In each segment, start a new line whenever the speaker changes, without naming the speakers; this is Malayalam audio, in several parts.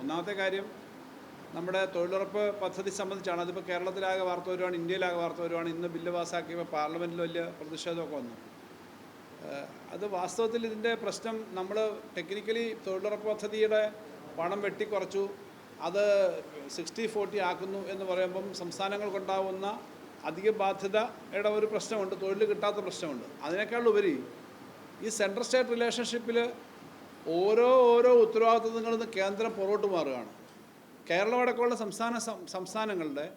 ഒന്നാമത്തെ കാര്യം നമ്മുടെ തൊഴിലുറപ്പ് പദ്ധതി സംബന്ധിച്ചാണ്. അതിപ്പോൾ കേരളത്തിലാകെ വാർത്ത വരുവാണ് ഇന്ത്യയിലാകെ വാർത്ത വരുവാണ്. ഇന്ന് ബില്ല് പാസ്സാക്കിയപ്പോൾ പാർലമെന്റിൽ വലിയ പ്രതിഷേധമൊക്കെ വന്നു. അത് വാസ്തവത്തിൽ ഇതിന്റെ പ്രശ്നം നമ്മൾ ടെക്നിക്കലി തൊഴിലുറപ്പ് പദ്ധതിയുടെ പണം വെട്ടിക്കുറച്ചു. അത് സിക്സ്റ്റി ഫോർട്ടി ആക്കുന്നു എന്ന് പറയുമ്പം സംസ്ഥാനങ്ങൾക്കുണ്ടാവുന്ന അധിക ബാധ്യതയുടെ ഒരു പ്രശ്നമുണ്ട്. തൊഴിൽ കിട്ടാത്ത പ്രശ്നമുണ്ട്. അതിനേക്കാളുപരി ഈ സെൻട്രൽ സ്റ്റേറ്റ് റിലേഷൻഷിപ്പിൽ ഓരോ ഓരോ ഉത്തരവാദിത്വങ്ങളിൽ നിന്ന് കേന്ദ്രം പുറകോട്ട് മാറുകയാണ്. കേരളം അടക്കമുള്ള സംസ്ഥാന സംസ്ഥാനങ്ങളുടെ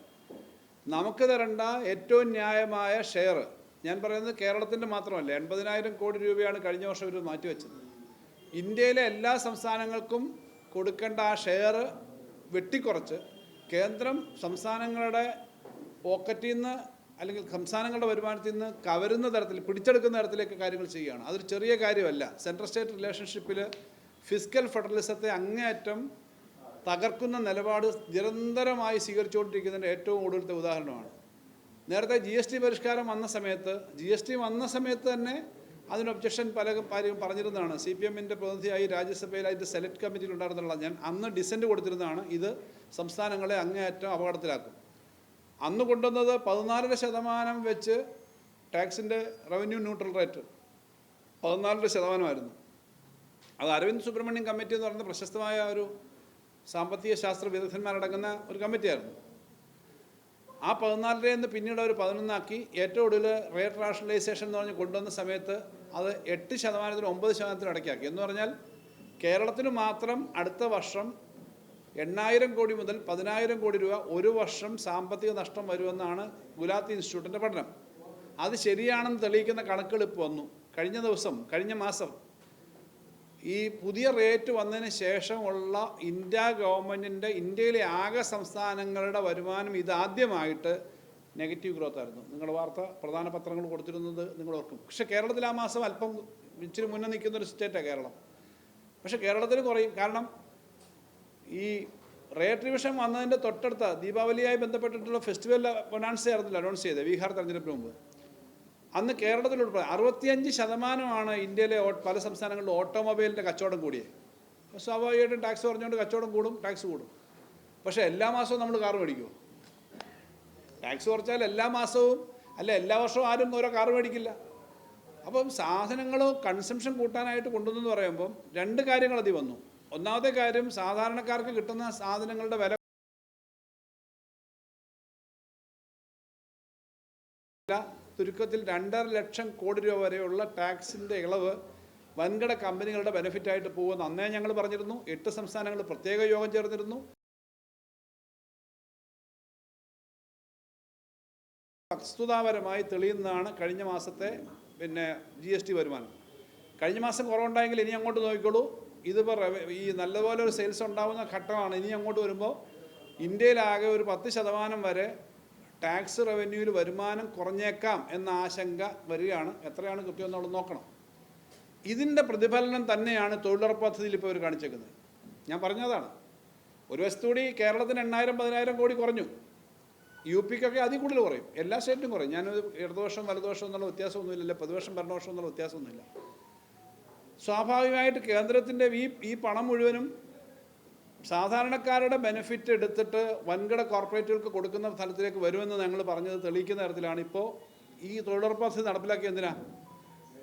നമുക്ക് തരേണ്ട ഏറ്റവും ന്യായമായ ഷെയർ ഞാൻ പറയുന്നത് കേരളത്തിന്റെ മാത്രമല്ല എൺപതിനായിരം കോടി രൂപയാണ് കഴിഞ്ഞ വർഷം ഇവർ മാറ്റിവെച്ചത്. ഇന്ത്യയിലെ എല്ലാ സംസ്ഥാനങ്ങൾക്കും കൊടുക്കേണ്ട ആ ഷെയർ വെട്ടിക്കുറച്ച് കേന്ദ്രം സംസ്ഥാനങ്ങളുടെ പോക്കറ്റിൽ നിന്ന് അല്ലെങ്കിൽ സംസ്ഥാനങ്ങളുടെ വരുമാനത്തിൽ നിന്ന് കവരുന്ന തരത്തിൽ പിടിച്ചെടുക്കുന്ന തരത്തിലേക്ക് കാര്യങ്ങൾ ചെയ്യുകയാണ്. അതൊരു ചെറിയ കാര്യമല്ല. സെൻട്രൽ സ്റ്റേറ്റ് റിലേഷൻഷിപ്പിൽ ഫിസിക്കൽ ഫെഡറലിസത്തെ അങ്ങേയറ്റം തകർക്കുന്ന നിലപാട് നിരന്തരമായി സ്വീകരിച്ചുകൊണ്ടിരിക്കുന്നതിന്റെ ഏറ്റവും ഒടുവിലത്തെ ഉദാഹരണമാണ്. നേരത്തെ ജി എസ് ടി പരിഷ്കാരം വന്ന സമയത്ത് ജി എസ് ടി വന്ന സമയത്ത് തന്നെ അതിന് ഒബ്ജക്ഷൻ പല കാര്യം പറഞ്ഞിരുന്നതാണ്. സി പി എമ്മിന്റെ പ്രതിനിധിയായി രാജ്യസഭയിൽ അതിന്റെ സെലക്ട് കമ്മിറ്റിയിൽ ഉണ്ടായിരുന്നുള്ള ഞാൻ അന്ന് ഡിസെന്റ് കൊടുത്തിരുന്നതാണ്. ഇത് സംസ്ഥാനങ്ങളെ അങ്ങേയറ്റം അപകടത്തിലാക്കും. അന്ന് കൊണ്ടുവന്നത് പതിനാലര ശതമാനം വെച്ച് ടാക്സിന്റെ റവന്യൂ ന്യൂട്രൽ റേറ്റ്. പതിനാലര ശതമാനമായിരുന്നു. അത് അരവിന്ദ് സുബ്രഹ്മണ്യം കമ്മിറ്റി എന്ന് പറയുന്ന പ്രശസ്തമായ ഒരു സാമ്പത്തിക ശാസ്ത്ര വിദഗ്ധന്മാരടങ്ങുന്ന ഒരു കമ്മിറ്റിയായിരുന്നു. ആ പതിനാലര എന്ന് പിന്നീട് അവർ പതിനൊന്നാക്കി. ഏറ്റവും ഒടുവിൽ റേറ്റ് റാഷണലൈസേഷൻ എന്ന് പറഞ്ഞ് കൊണ്ടുവന്ന സമയത്ത് അത് എട്ട് ശതമാനത്തിന് ഒമ്പത് ശതമാനത്തിന് അടക്കാക്കി എന്ന് പറഞ്ഞാൽ കേരളത്തിന് മാത്രം അടുത്ത വർഷം എണ്ണായിരം കോടി മുതൽ പതിനായിരം കോടി രൂപ ഒരു വർഷം സാമ്പത്തിക നഷ്ടം വരുമെന്നാണ് ഗുലാത്തി ഇൻസ്റ്റിറ്റ്യൂട്ടിന്റെ പഠനം. അത് ശരിയാണെന്ന് തെളിയിക്കുന്ന കണക്കുകൾ ഇപ്പോൾ വന്നു. കഴിഞ്ഞ ദിവസം കഴിഞ്ഞ മാസം ഈ പുതിയ റേറ്റ് വന്നതിന് ശേഷമുള്ള ഇന്ത്യ ഗവൺമെന്റിന്റെ ഇന്ത്യയിലെ ആകെ സംസ്ഥാനങ്ങളുടെ വരുമാനം ഇതാദ്യമായിട്ട് നെഗറ്റീവ് ഗ്രോത്ത് ആയിരുന്നു. നിങ്ങളുടെ വാർത്ത പ്രധാന പത്രങ്ങൾ കൊടുത്തിരുന്നത് നിങ്ങൾ ഓർക്കും. പക്ഷേ കേരളത്തിൽ ആ മാസം അല്പം ഇച്ചിരി മുന്നേ നിൽക്കുന്ന ഒരു സ്റ്റേറ്റാണ് കേരളം. പക്ഷേ കേരളത്തിൽ കുറയും. കാരണം ഈ റേറ്റ് റിവിഷൻ വന്നതിന്റെ തൊട്ടടുത്ത ദീപാവലിയായി ബന്ധപ്പെട്ടിട്ടുള്ള ഫെസ്റ്റിവൽ അനൗൺസ് ആയിരുന്നില്ല അനൗൺസ് ചെയ്തത് ബീഹാർ തെരഞ്ഞെടുപ്പിന് മുമ്പ്. അന്ന് കേരളത്തിൽ ഉൾപ്പെടെ അറുപത്തിയഞ്ച് ശതമാനമാണ് ഇന്ത്യയിലെ പല സംസ്ഥാനങ്ങളിലും ഓട്ടോമൊബൈലിന്റെ കച്ചവടം അപ്പോൾ സ്വാഭാവികമായിട്ടും ടാക്സ് പറഞ്ഞുകൊണ്ട് കച്ചവടം കൂടും ടാക്സ് കൂടും. പക്ഷേ എല്ലാ മാസവും നമ്മൾ കാർ മേടിക്കുമോ ടാക്സ് കുറച്ചാൽ എല്ലാ മാസവും അല്ല എല്ലാ വർഷവും ആരും ഓരോ കാർ മേടിക്കില്ല. അപ്പം സാധനങ്ങൾ കൺസംഷൻ കൂട്ടാനായിട്ട് കൊണ്ടുവന്നെന്ന് പറയുമ്പം രണ്ട് കാര്യങ്ങൾ അതിൽ വന്നു. ഒന്നാമത്തെ കാര്യം സാധാരണക്കാർക്ക് കിട്ടുന്ന സാധനങ്ങളുടെ വില ചുരുക്കത്തിൽ രണ്ടര ലക്ഷം കോടി രൂപ വരെയുള്ള ടാക്സിന്റെ ഇളവ് വൻകിട കമ്പനികളുടെ ബെനിഫിറ്റായിട്ട് പോകുമെന്ന് അന്നേ ഞങ്ങൾ പറഞ്ഞിരുന്നു എട്ട് സംസ്ഥാനങ്ങൾ പ്രത്യേക യോഗം ചേർന്നിരുന്നു. വസ്തുതാപരമായി തെളിയുന്നതാണ് കഴിഞ്ഞ മാസത്തെ പിന്നെ ജി എസ് ടി വരുമാനം. കഴിഞ്ഞ മാസം കുറവുണ്ടായെങ്കിൽ ഇനി അങ്ങോട്ട് നോക്കിക്കോളൂ. ഇതിപ്പോൾ ഈ നല്ലപോലെ ഒരു സെയിൽസ് ഉണ്ടാകുന്ന ഘട്ടമാണ്. ഇനി അങ്ങോട്ട് വരുമ്പോൾ ഇന്ത്യയിലാകെ ഒരു പത്ത് ശതമാനം വരെ ടാക്സ് റവന്യൂവിൽ വരുമാനം കുറഞ്ഞേക്കാം എന്ന ആശങ്ക വരികയാണ്. എത്രയാണ് കൃത്യം എന്നുള്ളത് നോക്കണം. ഇതിന്റെ പ്രതിഫലനം തന്നെയാണ് തൊഴിലുറപ്പ് പദ്ധതിയിൽ ഇപ്പോൾ ഇവർ കാണിച്ചേക്കുന്നത്. ഞാൻ പറഞ്ഞതാണ്. ഒരു വശത്തുകൂടി കേരളത്തിന് എണ്ണായിരം പതിനായിരം കോടി കുറഞ്ഞു. യു പിക്കൊക്കെ അതിൽ കൂടുതൽ കുറയും. എല്ലാ സ്റ്റേറ്റിലും കുറയും. ഞാനൊരു ഇടതുവശം വലതുവശം എന്നുള്ള വ്യത്യാസമൊന്നുമില്ല പ്രതിവർഷം ഭരണവർഷം എന്നുള്ള വ്യത്യാസമൊന്നുമില്ല. സ്വാഭാവികമായിട്ട് കേന്ദ്രത്തിന്റെ ഈ ഈ പണം മുഴുവനും സാധാരണക്കാരുടെ ബെനിഫിറ്റ് എടുത്തിട്ട് വൻകിട കോർപ്പറേറ്റുകൾക്ക് കൊടുക്കുന്ന സ്ഥലത്തിലേക്ക് വരുമെന്ന് ഞങ്ങൾ പറഞ്ഞത് തെളിയിക്കുന്ന തരത്തിലാണ്. ഇപ്പോൾ ഈ തൊഴിലുറപ്പ് പദ്ധതി നടപ്പിലാക്കിയത് എന്തിനാ?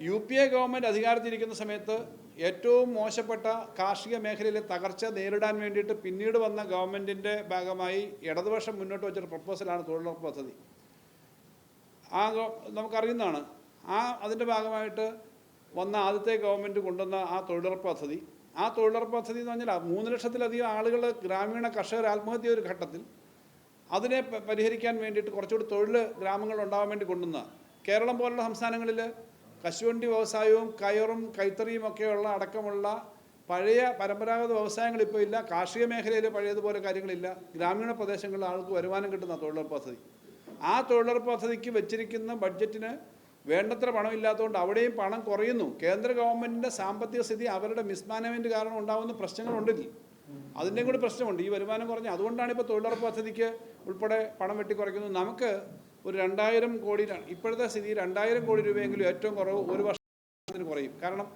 യു പി എ ഗവൺമെന്റ് അധികാരത്തിരിക്കുന്ന സമയത്ത് ഏറ്റവും മോശപ്പെട്ട കാർഷിക മേഖലയിലെ തകർച്ച നേരിടാൻ വേണ്ടിയിട്ട് പിന്നീട് വന്ന ഗവൺമെന്റിന്റെ ഭാഗമായി ഇടതുപക്ഷം മുന്നോട്ട് വെച്ചൊരു പ്രപ്പോസലാണ് തൊഴിലുറപ്പ് പദ്ധതി. ആ നമുക്കറിയുന്നതാണ്. ആ അതിന്റെ ഭാഗമായിട്ട് വന്ന ആദ്യത്തെ ഗവൺമെന്റ് കൊണ്ടുവന്ന ആ തൊഴിലുറപ്പ് പദ്ധതി. ആ തൊഴിലുറപ്പ് പദ്ധതി എന്ന് പറഞ്ഞാൽ മൂന്ന് ലക്ഷത്തിലധികം ആളുകൾ ഗ്രാമീണ കർഷകർ ആത്മഹത്യ ഒരു ഘട്ടത്തിൽ അതിനെ പരിഹരിക്കാൻ വേണ്ടിയിട്ട് കുറച്ചുകൂടി തൊഴിൽ ഗ്രാമങ്ങൾ ഉണ്ടാവാൻ വേണ്ടി കൊണ്ടുവന്ന കേരളം പോലുള്ള സംസ്ഥാനങ്ങളിൽ കശുവണ്ടി വ്യവസായവും കയറും കൈത്തറിയും ഒക്കെയുള്ള അടക്കമുള്ള പഴയ പരമ്പരാഗത വ്യവസായങ്ങൾ ഇപ്പോൾ ഇല്ല. കാർഷിക മേഖലയിൽ പഴയതുപോലെ കാര്യങ്ങളില്ല. ഗ്രാമീണ പ്രദേശങ്ങളിൽ ആൾക്ക് വരുമാനം കിട്ടുന്ന തൊഴിലുറപ്പ് പദ്ധതി. ആ തൊഴിലുറപ്പ് പദ്ധതിക്ക് വെച്ചിരിക്കുന്ന ബഡ്ജറ്റിന് വേണ്ടത്ര പണമില്ലാത്തതുകൊണ്ട് അവിടെയും പണം കുറയുന്നു. കേന്ദ്ര ഗവൺമെന്റിന്റെ സാമ്പത്തിക സ്ഥിതി അവരുടെ മിസ്മാനേജ്മെന്റ് കാരണം ഉണ്ടാകുന്ന പ്രശ്നങ്ങളുണ്ടെങ്കിൽ അതിന്റെയും കൂടി പ്രശ്നമുണ്ട്. ഈ വരുമാനം കുറഞ്ഞ് അതുകൊണ്ടാണ് ഇപ്പോൾ തൊഴിലുറപ്പ് പദ്ധതിക്ക് ഉൾപ്പെടെ പണം വെട്ടിക്കുറയ്ക്കുന്നത് നമുക്ക് ഒരു രണ്ടായിരം കോടി ഇപ്പോഴത്തെ സ്ഥിതി രണ്ടായിരം കോടി രൂപയെങ്കിലും ഏറ്റവും കുറവ് ഒരു വർഷത്തിന് കുറയും. കാരണം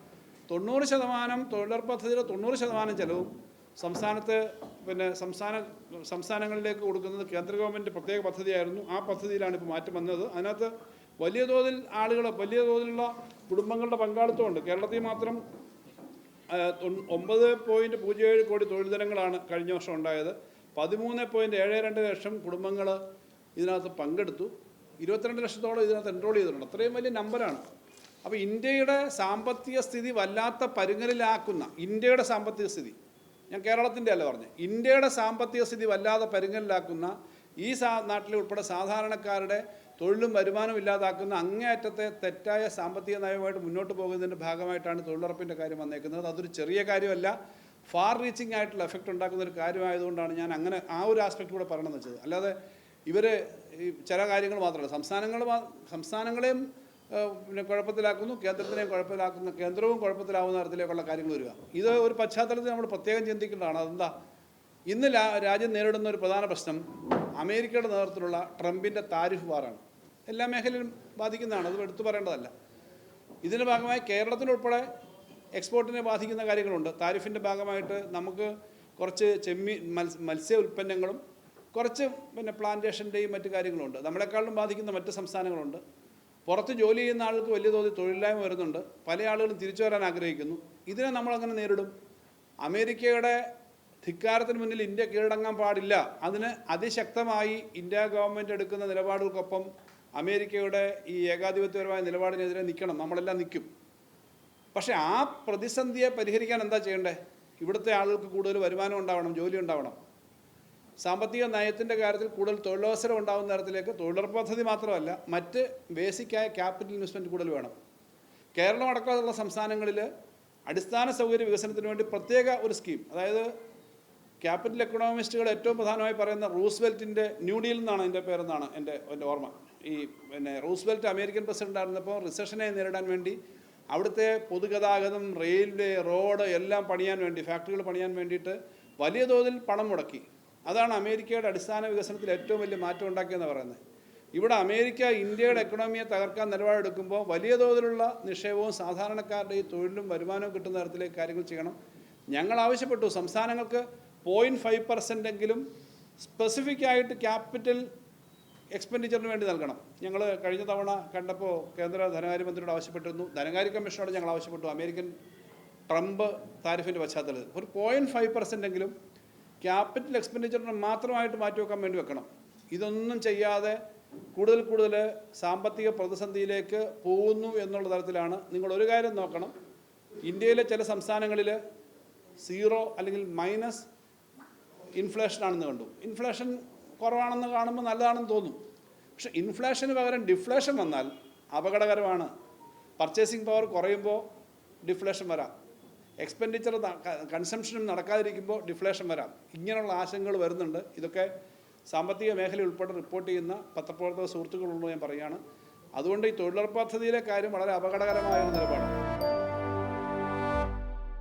തൊണ്ണൂറ് ശതമാനം തൊഴിലുറപ്പ് പദ്ധതിയുടെ തൊണ്ണൂറ് ശതമാനം ചെലവും സംസ്ഥാനത്ത് പിന്നെ സംസ്ഥാന സംസ്ഥാനങ്ങളിലേക്ക് കൊടുക്കുന്നത് കേന്ദ്ര ഗവൺമെന്റ് പ്രത്യേക പദ്ധതിയായിരുന്നു. ആ പദ്ധതിയിലാണ് ഇപ്പോൾ മാറ്റം വന്നത്. അതിനകത്ത് വലിയ തോതിൽ ആളുകൾ വലിയ തോതിലുള്ള കുടുംബങ്ങളുടെ പങ്കാളിത്തമുണ്ട്. കേരളത്തിൽ മാത്രം ഒമ്പത് പോയിന്റ് പൂജ്യം ഏഴ് കോടി തൊഴിൽ ദിനങ്ങളാണ് കഴിഞ്ഞ വർഷം ഉണ്ടായത്. പതിമൂന്ന് പോയിന്റ് ഏഴ് രണ്ട് ലക്ഷം കുടുംബങ്ങൾ ഇതിനകത്ത് പങ്കെടുത്തു. ഇരുപത്തിരണ്ട് ലക്ഷത്തോളം ഇതിനകത്ത് എൻറോൾ ചെയ്തിട്ടുണ്ട്. അത്രയും വലിയ നമ്പറാണ്. അപ്പോൾ ഇന്ത്യയുടെ സാമ്പത്തിക സ്ഥിതി വല്ലാത്ത പരുങ്ങലിലാക്കുന്ന ഇന്ത്യയുടെ സാമ്പത്തിക സ്ഥിതി ഞാൻ കേരളത്തിന്റെ അല്ല പറഞ്ഞത് ഇന്ത്യയുടെ സാമ്പത്തിക സ്ഥിതി വല്ലാതെ പരുങ്ങലിലാക്കുന്ന ഈ സാ നാട്ടിലെ ഉൾപ്പെടെ സാധാരണക്കാരുടെ തൊഴിലും വരുമാനവും ഇല്ലാതാക്കുന്ന അങ്ങേയറ്റത്തെ തെറ്റായ സാമ്പത്തിക നയവുമായിട്ട് മുന്നോട്ട് പോകുന്നതിന്റെ ഭാഗമായിട്ടാണ് തൊഴിലുറപ്പിന്റെ കാര്യം വന്നേക്കുന്നത്. അതൊരു ചെറിയ കാര്യമല്ല. ഫാർ റീച്ചിങ് ആയിട്ടുള്ള എഫക്റ്റ് ഉണ്ടാക്കുന്ന ഒരു കാര്യമായതുകൊണ്ടാണ് ഞാൻ അങ്ങനെ ആ ഒരു ആസ്പെക്റ്റ് കൂടെ പറയണമെന്ന് വെച്ചത്. അല്ലാതെ ഇവർ ഈ ചില കാര്യങ്ങൾ മാത്രമല്ല. സംസ്ഥാനങ്ങൾ സംസ്ഥാനങ്ങളെയും പിന്നെ കുഴപ്പത്തിലാക്കുന്നു കേന്ദ്രത്തിനെയും കുഴപ്പത്തിലാക്കുന്ന കേന്ദ്രവും കുഴപ്പത്തിലാവുന്ന തരത്തിലേക്കുള്ള കാര്യങ്ങൾ വരിക. ഇത് ഒരു പശ്ചാത്തലത്തിൽ നമ്മൾ പ്രത്യേകം ചിന്തിക്കേണ്ടതാണ്. അതെന്താ? ഇന്ന് രാജ്യം നേരിടുന്ന ഒരു പ്രധാന പ്രശ്നം അമേരിക്കയുടെ നേതൃത്വത്തിലുള്ള ട്രംപിന്റെ താരിഫ് വാറാണ്. എല്ലാ മേഖലയിലും ബാധിക്കുന്നതാണ്. അത് എടുത്തു പറയേണ്ടതല്ല. ഇതിന്റെ ഭാഗമായി കേരളത്തിനുൾപ്പെടെ എക്സ്പോർട്ടിനെ ബാധിക്കുന്ന കാര്യങ്ങളുണ്ട്. താരിഫിന്റെ ഭാഗമായിട്ട് നമുക്ക് കുറച്ച് മത്സ്യ മത്സ്യ ഉൽപ്പന്നങ്ങളും കുറച്ച് പിന്നെ പ്ലാന്റേഷന്റെയും മറ്റു കാര്യങ്ങളുണ്ട്. നമ്മളെക്കാളും ബാധിക്കുന്ന മറ്റ് സംസ്ഥാനങ്ങളുണ്ട്. പുറത്ത് ജോലി ചെയ്യുന്ന ആൾക്ക് വലിയ തോതിൽ തൊഴിലില്ലായ്മ വരുന്നുണ്ട്. പല ആളുകളും തിരിച്ചു വരാൻ ആഗ്രഹിക്കുന്നു. ഇതിനെ നമ്മളങ്ങനെ നേരിടും? അമേരിക്കയുടെ ധിക്കാരത്തിന് മുന്നിൽ ഇന്ത്യ കീഴടങ്ങാൻ പാടില്ല. അതിന് അതിശക്തമായി ഇന്ത്യ ഗവൺമെന്റ് എടുക്കുന്ന നിലപാടുകൾക്കൊപ്പം അമേരിക്കയുടെ ഈ ഏകാധിപത്യപരമായ നിലപാടിനെതിരെ നിൽക്കണം. നമ്മളെല്ലാം നിൽക്കും. പക്ഷേ ആ പ്രതിസന്ധിയെ പരിഹരിക്കാൻ എന്താ ചെയ്യേണ്ടേ? ഇവിടുത്തെ ആളുകൾക്ക് കൂടുതൽ വരുമാനം ഉണ്ടാവണം ജോലി ഉണ്ടാവണം. സാമ്പത്തിക നയത്തിന്റെ കാര്യത്തിൽ കൂടുതൽ തൊഴിലവസരം ഉണ്ടാകുന്ന തരത്തിലേക്ക് തൊഴിലുറപ്പ് പദ്ധതി മാത്രമല്ല മറ്റ് ബേസിക്കായ ക്യാപിറ്റൽ ഇൻവെസ്റ്റ്മെന്റ് കൂടുതൽ വേണം. കേരളം അടക്കമുള്ള സംസ്ഥാനങ്ങളിൽ അടിസ്ഥാന സൗകര്യ വികസനത്തിന് വേണ്ടി പ്രത്യേക ഒരു സ്കീം അതായത് ക്യാപിറ്റൽ എക്കണോമിസ്റ്റുകൾ ഏറ്റവും പ്രധാനമായി പറയുന്ന റൂസ്വെൽറ്റിന്റെ ന്യൂ ഡീൽ എന്നാണ് എന്റെ പേരെന്നാണ് എന്റെ എന്റെ ഓർമ്മ. ഈ പിന്നെ റൂസ്വെൽറ്റ് അമേരിക്കൻ പ്രസിഡന്റ് ആയിരുന്നപ്പോൾ റിസഷനെ നേരിടാൻ വേണ്ടി അവിടുത്തെ പൊതുഗതാഗതം റെയിൽവേ റോഡ് എല്ലാം പണിയാൻ വേണ്ടി ഫാക്ടറികൾ പണിയാൻ വേണ്ടിയിട്ട് വലിയ തോതിൽ പണം മുടക്കി. അതാണ് അമേരിക്കയുടെ അടിസ്ഥാന വികസനത്തിൽ ഏറ്റവും വലിയ മാറ്റം ഉണ്ടാക്കിയെന്ന് പറയുന്നത്. ഇവിടെ അമേരിക്ക ഇന്ത്യയുടെ എക്കണോമിയെ തകർക്കാൻ നിലപാടെടുക്കുമ്പോൾ വലിയ തോതിലുള്ള നിക്ഷേപവും സാധാരണക്കാരുടെ ഈ തൊഴിലും വരുമാനവും കിട്ടുന്ന തരത്തിലേക്ക് കാര്യങ്ങൾ ചെയ്യണം. ഞങ്ങൾ ആവശ്യപ്പെട്ടു. സംസ്ഥാനങ്ങൾക്ക് പോയിന്റ് ഫൈവ് പെർസെന്റ് എങ്കിലും സ്പെസിഫിക് ആയിട്ട് ക്യാപിറ്റൽ എക്സ്പെൻഡിച്ചറിന് വേണ്ടി നൽകണം. ഞങ്ങൾ കഴിഞ്ഞ തവണ കണ്ടപ്പോൾ കേന്ദ്ര ധനകാര്യമന്ത്രിയോട് ആവശ്യപ്പെട്ടിരുന്നു. ധനകാര്യ കമ്മീഷനോട് ഞങ്ങൾ ആവശ്യപ്പെട്ടു. അമേരിക്കൻ ട്രംപ് താരിഫിന്റെ പശ്ചാത്തലത്തിൽ. ഒരു പോയിന്റ് ഫൈവ് പെർസെന്റ് എങ്കിലും ക്യാപിറ്റൽ എക്സ്പെൻഡിച്ചറിന് മാത്രമായിട്ട് മാറ്റിവെക്കാൻ വേണ്ടി വെക്കണം. ഇതൊന്നും ചെയ്യാതെ കൂടുതൽ കൂടുതൽ സാമ്പത്തിക പ്രതിസന്ധിയിലേക്ക് പോകുന്നു എന്നുള്ള തരത്തിലാണ് നിങ്ങൾ ഒരു കാര്യം നോക്കണം. ഇന്ത്യയിലെ ചില സംസ്ഥാനങ്ങളിൽ സീറോ അല്ലെങ്കിൽ മൈനസ് ഇൻഫ്ലേഷനാണെന്ന് കണ്ടു. ഇൻഫ്ലേഷൻ കുറവാണെന്ന് കാണുമ്പോൾ നല്ലതാണെന്ന് തോന്നും. പക്ഷെ ഇൻഫ്ലേഷന് പകരം ഡിഫ്ലേഷൻ വന്നാൽ അപകടകരമാണ്. പർച്ചേസിങ് പവർ കുറയുമ്പോൾ ഡിഫ്ലേഷൻ വരാം. എക്സ്പെൻഡിച്ചർ കൺസംഷനും നടക്കാതിരിക്കുമ്പോൾ ഡിഫ്ലേഷൻ വരാം. ഇങ്ങനെയുള്ള ആശങ്കകൾ വരുന്നുണ്ട്. ഇതൊക്കെ സാമ്പത്തിക മേഖല ഉൾപ്പെടെ റിപ്പോർട്ട് ചെയ്യുന്ന പത്രപ്രവർത്തക സുഹൃത്തുക്കളുള്ളൂ ഞാൻ പറയുകയാണ്. അതുകൊണ്ട് ഈ തൊഴിലുറപ്പ് പദ്ധതിയിലെ കാര്യം വളരെ അപകടകരമായ നിലപാടാണ്.